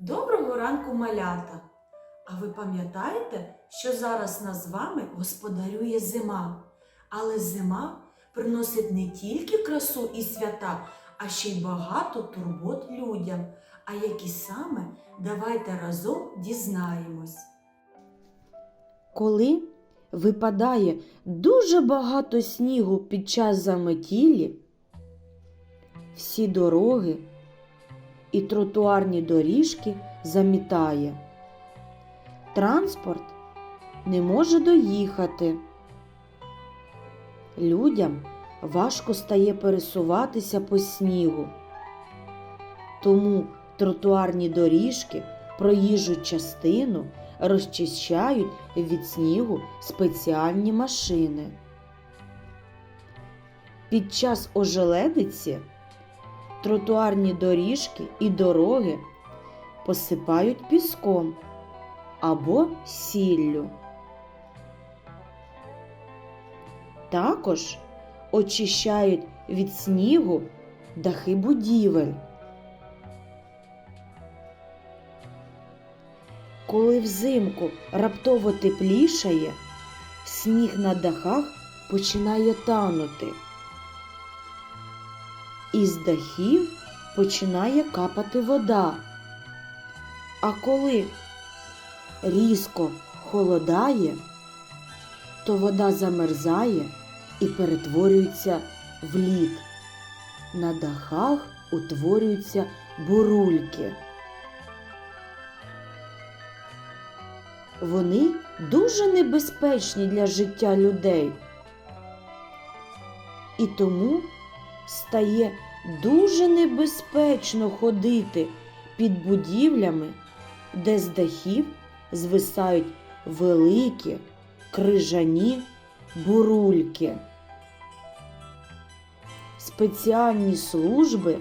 Доброго ранку, малята! А ви пам'ятаєте, що зараз нас з вами господарює зима? Але зима приносить не тільки красу і свята, а ще й багато турбот людям. А які саме, давайте разом дізнаємось. Коли випадає дуже багато снігу під час заметілі, всі дороги і тротуарні доріжки замітає. Транспорт не може доїхати. Людям важко стає пересуватися по снігу. Тому тротуарні доріжки, проїжджу частину розчищають від снігу спеціальні машини. Під час ожеледиці тротуарні доріжки і дороги посипають піском або сіллю. Також очищають від снігу дахи будівель. Коли взимку раптово теплішає, сніг на дахах починає танути. Із дахів починає капати вода. А коли різко холодає, то вода замерзає і перетворюється в лід. На дахах утворюються бурульки. Вони дуже небезпечні для життя людей. І тому стає дуже небезпечно ходити під будівлями, де з дахів звисають великі крижані бурульки. Спеціальні служби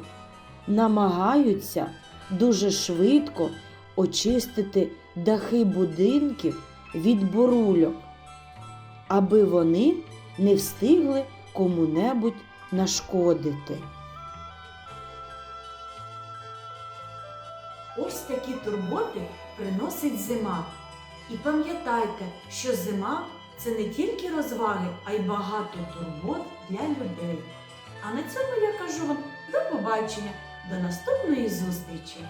намагаються дуже швидко очистити дахи будинків від бурульок, аби вони не встигли кому-небудь нашкодити. Ось такі турботи приносить зима. І пам'ятайте, що зима це не тільки розваги, а й багато турбот для людей. А на цьому я кажу вам до побачення, до наступної зустрічі!